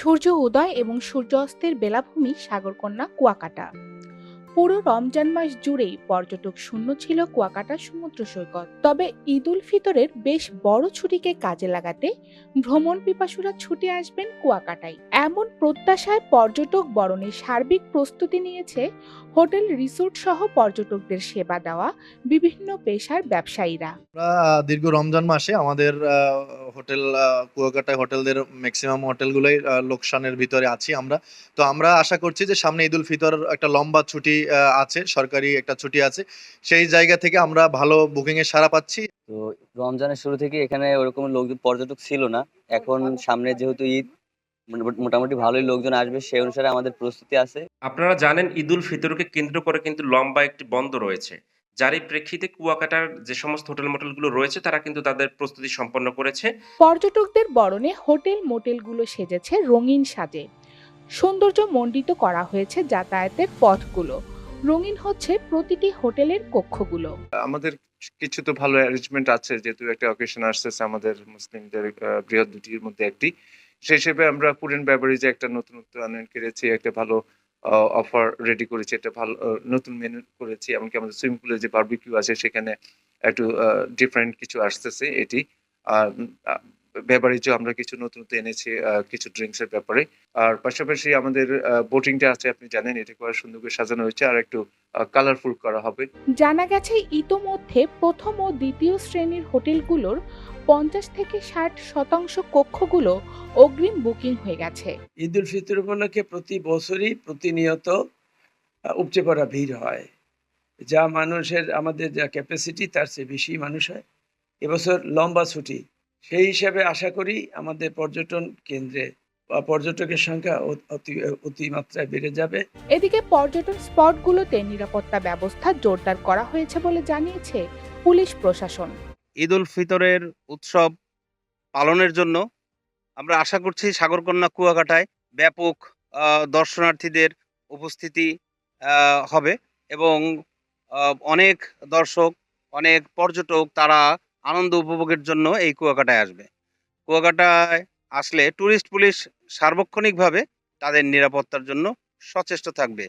সূর্য উদয় এবং সূর্যাস্তের বেলাভূমি সাগরকন্যা কুয়াকাটা। পুরো রমজান মাস জুড়েই পর্যটক শূন্য ছিল কুয়াকাটা সমুদ্র সৈকত। তবে ঈদ উল ফিতরের বেশ বড় ছুটিকে কাজে লাগাতে ভ্রমণ পিপাসুরা ছুটে আসবেন কুয়াকাটায়। এমন প্রত্যাশায় পর্যটক বরণের সার্বিক প্রস্তুতি নিয়েছে হোটেল রিসোর্ট সহ পর্যটকদের সেবা দেওয়া বিভিন্ন পেশার ব্যবসায়ীরা। দীর্ঘ রমজান মাসে আমাদের হোটেল আহ, কুয়াকাটায় হোটেলদের ম্যাক্সিমাম হোটেলগুলোই লোকসানের ভিতরে আছি আমরা। তো আমরা আশা করছি যে সামনে ঈদুল ফিতর একটা লম্বা ছুটি আছে সরকারি একটা ছুটি আছে। সেই জায়গা থেকে আমরা ভালো বুকিং এর সাড়া পাচ্ছি। তো রমজানের শুরু থেকে এখানে ওরকম লোকজন পর্যটক ছিল না। এখন সামনে যেহেতু ঈদ মোটামুটি- মোটামুটি ভালোই লোকজন আসবে সেই অনুসারে আমাদের প্রস্তুতি আছে। আপনারা জানেন ঈদুল ফিতরকে কেন্দ্র করে কিন্তু লম্বা একটি বন্ধ রয়েছে। যার এই প্রেক্ষিতে কুয়াকাটার যে সমস্ত হোটেল মোটেলগুলো রয়েছে তারা কিন্তু তাদের প্রস্তুতি সম্পন্ন করেছে। পর্যটকদের বরণে হোটেল মোটেলগুলো সেজেছে রঙিন সাজে। সৌন্দর্য মণ্ডিত করা হয়েছে যাতায়াতের পথগুলো। রঙিন হচ্ছে প্রতিটি হোটেলের কক্ষগুলো। আমাদের কিছু তো ভালো অ্যারেঞ্জমেন্ট আছে, যেহেতু একটা অকেশন আসতেছে আমাদের মুসলিমদের বৃহৎ দুটির মধ্যে একটি। সেই হিসেবে আমরা অ্যান্ড বেভারেজে একটা নতুনত্ব আনয়ন করেছি, একটা ভালো অফার রেডি করেছি, একটা ভালো নতুন মেনু করেছি, এমনকি আমাদের সুইমিং পুলে যে বারবিকিউ আছে, সেখানে একটু ডিফারেন্ট কিছু আসতেছে এটি। বেভারেজও আমরা কিছু নতুনত্ব এনেছি আহ, কিছু ড্রিঙ্কসের ব্যাপারে। আর পাশাপাশি আমাদের বোটিংটা আছে আপনি জানেন এটা করে সুন্দর করে সাজানো হয়েছে আর একটু কালারফুল করা হবে। জানা গেছে ইতোমধ্যে প্রথম ও দ্বিতীয় শ্রেণির হোটেলগুলোর পঞ্চাশ থেকে ষাট শতাংশ কক্ষগুলো অগ্রিম বুকিং হয়ে গেছে। ঈদ উল ফিতর উপলক্ষে প্রতি বছরই প্রতিনিয়ত উপচে পড়া ভিড় হয়। যা মানুষের আমাদের যা ক্যাপাসিটি তার চেয়ে বেশি মানুষ হয়। এবছর লম্বা ছুটি। সেই হিসাবে আশা করি আমাদের পর্যটন কেন্দ্রে পর্যটকের সংখ্যা অতি অতিমাত্রায় বেড়ে যাবে। এদিকে পর্যটন স্পটগুলোতে নিরাপত্তা ব্যবস্থা জোরদার করা হয়েছে বলে জানিয়েছে পুলিশ প্রশাসন। ঈদ উল ফিতরের উৎসব পালনের জন্য আমরা আশা করছি সাগরকন্যা কুয়াকাটায় ব্যাপক দর্শনার্থীদের উপস্থিতি হবে এবং অনেক দর্শক অনেক পর্যটক তারা আনন্দ উপভোগের জন্য এই কুয়াকাটায় আসবে। কুয়াকাটায় আসলে টুরিস্ট পুলিশ সার্বক্ষণিকভাবে তাদের নিরাপত্তার জন্য সচেষ্ট থাকবে।